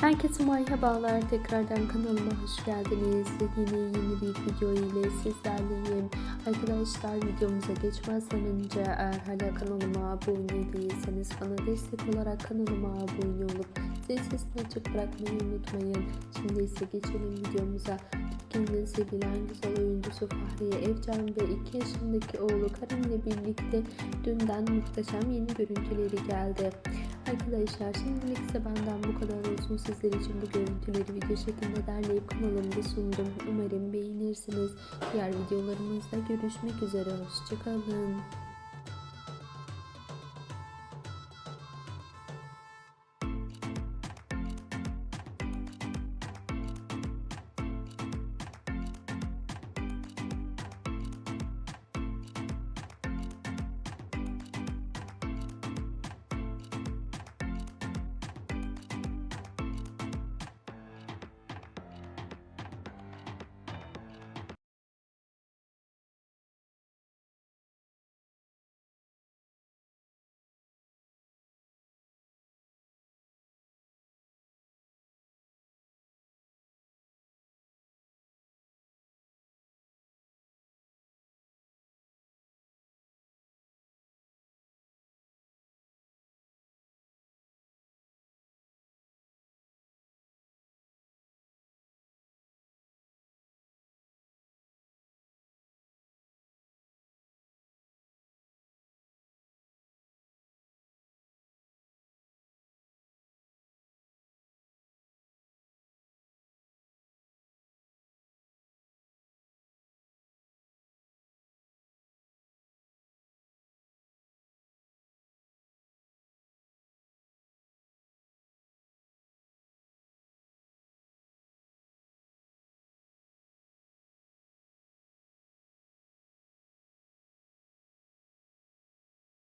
Herkese merhabalar. Tekrardan kanalıma hoş geldiniz. Yine yeni bir video ile sizlerleyim. Arkadaşlar videomuza geçmezden önce eğer hala kanalıma abone değilseniz bana destek olarak kanalıma abone olup zil sesini açık bırakmayı unutmayın. Şimdi ise geçelim videomuza. Türkiye'nin sevilen güzel oyuncusu Fahriye Evcen ve 2 yaşındaki oğlu Karim'le birlikte dünden muhteşem yeni görüntüleri geldi. Arkadaşlar şimdilik ise benden bu kadar olsun. Sizler için bu görüntüleri video şeklinde derleyip kanalımda sundum. Umarım beğenirsiniz. Diğer videolarımızda görüşmek üzere. Hoşçakalın.